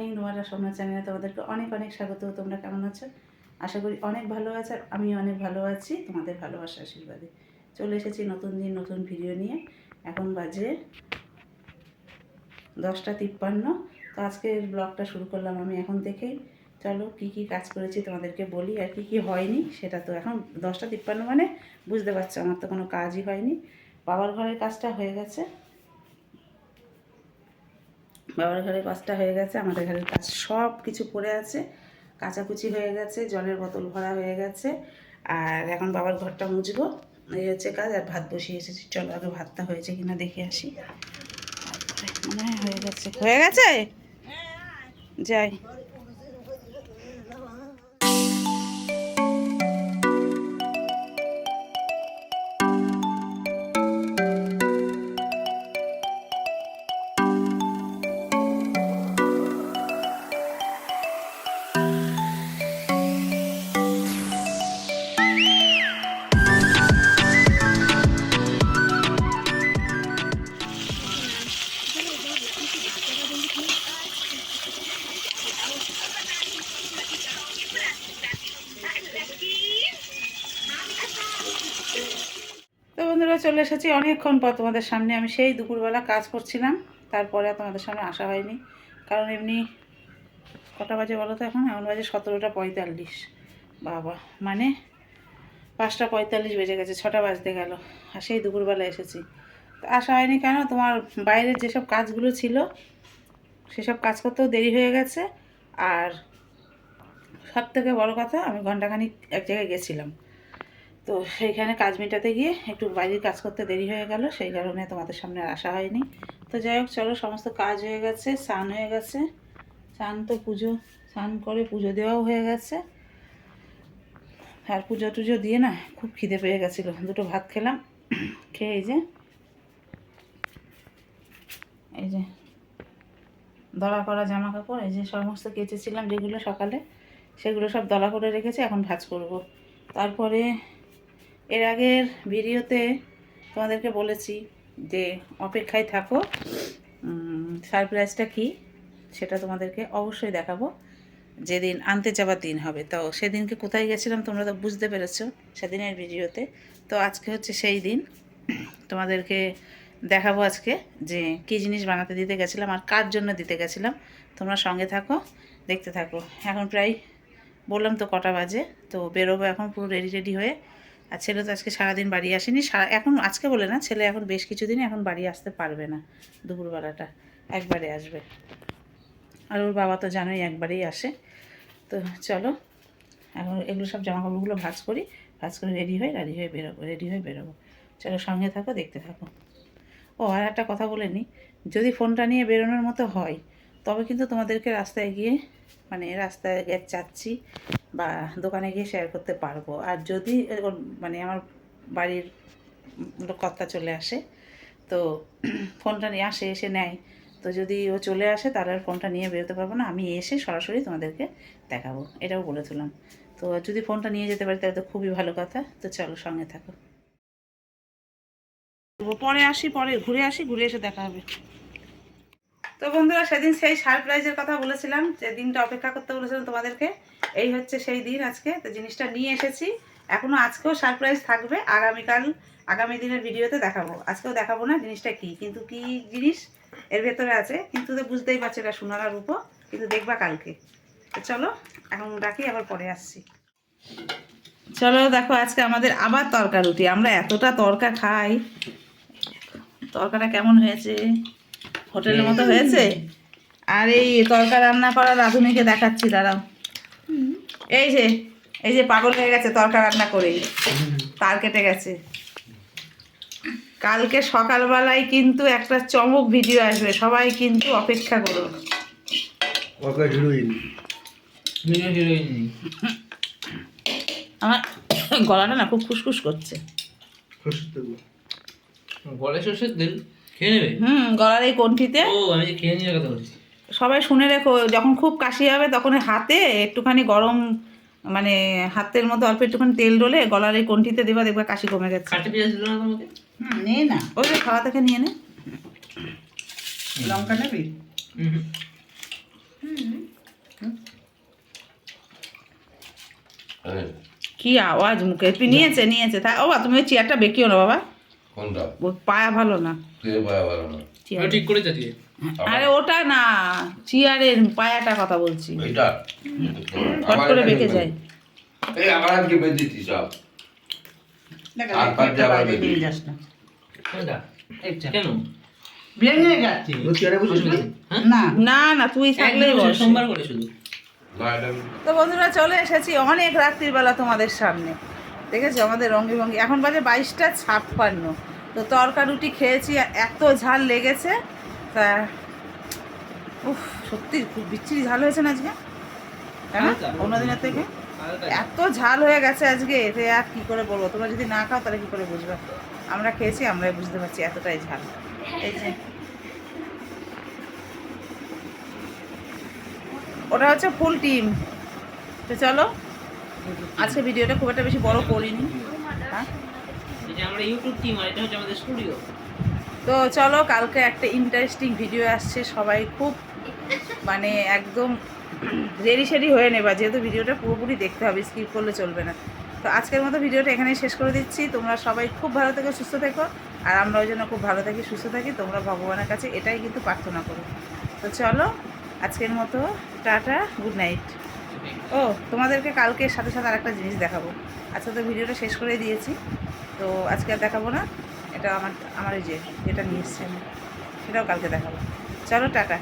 Morning Nuwara সোনা চ্যানেলে তোমাদেরকে অনেক অনেক স্বাগত। তোমরা কেমন আছো? আশা করি অনেক ভালো আছো আর আমি অনেক ভালো আছি, তোমাদের ভালোবাসা আশীর্বাদে। চলে এসেছি নতুন দিন, নতুন ভিডিও নিয়ে। এখন বাজে দশটা তিপ্পান্ন। তো আজকের ব্লগটা শুরু করলাম আমি এখন থেকেই। চলো কি কি কাজ করেছি তোমাদেরকে বলি আর কি কি হয়নি সেটা তো এখন দশটা তিপ্পান্ন মানে বুঝতে পারছ, আমার তো কোনো কাজই হয়নি। বাবার ঘরের কাজটা হয়ে গেছে। বাবার ঘরের কাজটা হয়ে গেছে, আমাদের ঘরের কাজ সব কিছু পড়ে আছে। কাচাকুচি হয়ে গেছে, জলের বোতল ভরা হয়ে গেছে। আর এখন বাবার ঘরটা মুছবো, এই হচ্ছে কাজ। আর ভাত বসিয়ে এসেছি। চলো আগে ভাতটা হয়েছে কিনা দেখে আসি। মনে হয় হয়ে গেছে। হয়ে গেছে? যাই। তো বন্ধুরা চলে এসেছি অনেকক্ষণ পর তোমাদের সামনে। আমি সেই দুপুরবেলা কাজ করছিলাম, তারপরে তোমাদের সামনে আসা হয়নি। কারণ এমনি কটা বাজে বলো তো এখন? এখন বাজে সতেরোটা পঁয়তাল্লিশ। বাবা মানে পাঁচটা পঁয়তাল্লিশ বেজে গেছে, ছটা বাজতে গেল, আর সেই দুপুরবেলা এসেছি। তো আসা হয়নি কেন? তোমার বাইরের যেসব কাজগুলো ছিল, সেসব কাজ করতেও দেরি হয়ে গেছে। আর সব থেকে বড়ো কথা, আমি ঘন্টাখানিক এক জায়গায় গেছিলাম। তো সেইখানে কাজ মেটাতে গিয়ে একটু বাইরের কাজ করতে দেরি হয়ে গেল, সেই কারণে তোমাদের সামনে আসা হয়নি। তো যাই হোক, চলো, সমস্ত কাজ হয়ে গেছে, স্নান হয়ে গেছে। স্নান তো পুজো, স্নান করে পুজো দেওয়াও হয়ে গেছে। আর পুজো টুজো দিয়ে না খুব খিদে পেয়ে গেছিল, দুটো ভাত খেলাম। খেয়ে এই যে এই যে দলা করা জামা কাপড় এই যে সমস্ত কেচেছিলাম যেগুলো সকালে, সেগুলো সব দলা করে রেখেছি, এখন ভাজ করব। তারপরে এর আগের ভিডিওতে তোমাদেরকে বলেছি যে অপেক্ষায় থাকো। সারপ্রাইজটা কি সেটা তোমাদেরকে অবশ্যই দেখাবো। যেদিন আনতে যাবার দিন হবে। তো সেদিনকে কোথায় গেছিলাম তোমরা তো বুঝতে পেরেছ সেদিনের ভিডিওতে। তো আজকে হচ্ছে সেই দিন। তোমাদেরকে দেখাবো আজকে যে কী জিনিস বানাতে দিতে গেছিলাম আর কার জন্য দিতে গেছিলাম। তোমরা সঙ্গে থাকো, দেখতে থাকো। এখন প্রায় বললাম তো কটা বাজে, তো বেরোবো এখন পুরো রেডি রেডি হয়ে। আর ছেলে তো আজকে সারাদিন বাড়ি আসেনি, সারা এখন আজকে বলে না, ছেলে এখন বেশ কিছুদিন এখন বাড়ি আসতে পারবে না দুপুরবেলাটা, একবারে আসবে। আর ওর বাবা তো জানোই একবারেই আসে। তো চলো, এখন এগুলো সব জামা কাপড়গুলো ভাজ করি, ভাজ করে রেডি হয়ে রেডি হয়ে বেরোবো রেডি হয়ে বেরোবো। চলো সঙ্গে থাকো, দেখতে থাকো। ও, আর একটা কথা বলে নিই যদি ফোনটা নিয়ে বেরোনোর মতো হয় তবে কিন্তু তোমাদেরকে রাস্তায় গিয়ে মানে রাস্তায় চাচ্ছি বা দোকানে গিয়ে শেয়ার করতে পারব। আর যদি মানে আমার বাড়ির কর্তা চলে আসে, তো ফোনটা নিয়ে আসে, এসে নেয়। তো যদি ও চলে আসে, তাহলে আর ফোনটা নিয়ে বেরোতে পারব না। আমি এসে সরাসরি তোমাদেরকে দেখাবো। এটাও বলে তুলাম। তো যদি ফোনটা নিয়ে যেতে পারি, তাহলে তো খুবই ভালো কথা। তো চলো সঙ্গে থাকো। পরে আসি, পরে ঘুরে আসি, ঘুরে এসে দেখা হবে। তো বন্ধুরা, সেদিন সেই সারপ্রাইজের কথা বলেছিলাম যে দিনটা অপেক্ষা করতে বলেছিলাম তোমাদেরকে। এই হচ্ছে সেই দিন আজকে, তো জিনিসটা নিয়ে এসেছি। এখনও আজকেও সারপ্রাইজ থাকবে, আগামীকাল, আগামী দিনের ভিডিওতে দেখাবো। আজকেও দেখাবো না জিনিসটা কি, কিন্তু কি জিনিস এর ভেতরে আছে, কিন্তু তো বুঝতেই পারছ এটা সোনার রূপো, কিন্তু দেখবা কালকে। চলো, এখন রাখি, আবার পরে আসছি। চলো দেখো আজকে আমাদের আবার তরকা রুটি আমরা এতটা তরকা খাই। তরকাটা কেমন হয়েছে? হোটেলের মতো হয়েছে? আর এই তরকা রান্না করা রাঁধুনিকে দেখাচ্ছি দাঁড়াও। এই যে এই যে পাগল হয়ে গেছে তরকা রান্না করেই। তার কেটে গেছে। কালকে সকালবেলায় কিন্তু একটা চমক ভিডিও আসবে সবাই কিন্তু অপেক্ষা হিরোইন। আমার গলাটা না খুব খুসখুস করছে। গলায় সর্ষের তেল খেয়ে নেবে? হুম গলার এই কণ্ঠিতে। ও আমি যে খেয়ে নিয়ে কথা বলছি। সবাই শুনে রেখো যখন খুব কাশি হবে তখন হাতে একটুখানি গরম মানে হাতের মধ্যে অল্প একটুখানি তেল ডলে গলার এই কণ্ঠিতে দেবা দেখবা কাশি কমে গেছে। কাটে পেঁয়াজ দিল না তোমাকে? নে না। ওই যে খাওয়া থেকে নিয়ে নে। লঙ্কা নেবি? হুম হুম। কি আওয়াজ মুখে? তুই নিয়েছে নিয়েছে। তা ও তুমি ওই চেয়ারটা বেঁকিও না বাবা। কোনটা? পায়া ভালো না। কে পায়া ভালো না? ঠিক করে আরে ওটা না চেয়ারের পায়াটা কথা বলছি। ফট করে বেঁকে যায়। এই আমার আজকে বেঁধেছি সব। আর কেন। হ্যাঁ? না। না না তুই থাকলেই একদম সোমবার করে শুধু। তো বন্ধুরা চলে এসেছি অনেক রাত্রির বেলা তোমাদের সামনে। দেখেছ? আমাদের রঙ্গি ভঙ্গি এখন বাজে বাইশটা ছাপ্পান্ন। তো তরকা রুটি খেয়েছি আর এত ঝাল লেগেছে। তা উফ সত্যি খুব বিচ্ছিরি ঝাল হয়েছে না আজকে? তাই না অন্য দিনের থেকে? এত ঝাল হয়ে গেছে আজকে এতে আর কী করে বলব? তোমরা যদি না খাও তাহলে কী করে বুঝবে? আমরা খেয়েছি আমরাই বুঝতে পারছি এতটাই ঝাল। এই যে। ওটা হচ্ছে ফুল টিম। তো চলো আজকে ভিডিওটা খুব একটা বেশি বড় করিনি। হ্যাঁ? তো চলো কালকে একটা ইন্টারেস্টিং ভিডিও আসছে সবাই খুব মানে একদম রেডি সেডি হয়ে নেবা যেহেতু ভিডিওটা পুরোপুরি দেখতে হবে স্কিপ করলে চলবে না। তো আজকের মতো ভিডিওটা এখানেই শেষ করে দিচ্ছি। তোমরা সবাই খুব ভালো থেকো সুস্থ থেকো আর আমরাও যেন খুব ভালো থাকি সুস্থ থাকি তোমরা ভগবানের কাছে এটাই কিন্তু প্রার্থনা করো। তো চলো আজকের মতো টাটা গুড নাইট ও, তোমাদেরকে কালকে সাথে সাথে আরেকটা জিনিস দেখাবো। আজকে তো ভিডিওটা শেষ করে দিয়েছি। তো আজকে আর দেখাবো না। এটা আমার আমার যে, যেটা নিয়ে এসছি আমি, সেটাও কালকে দেখাবো। চলো, টাটা।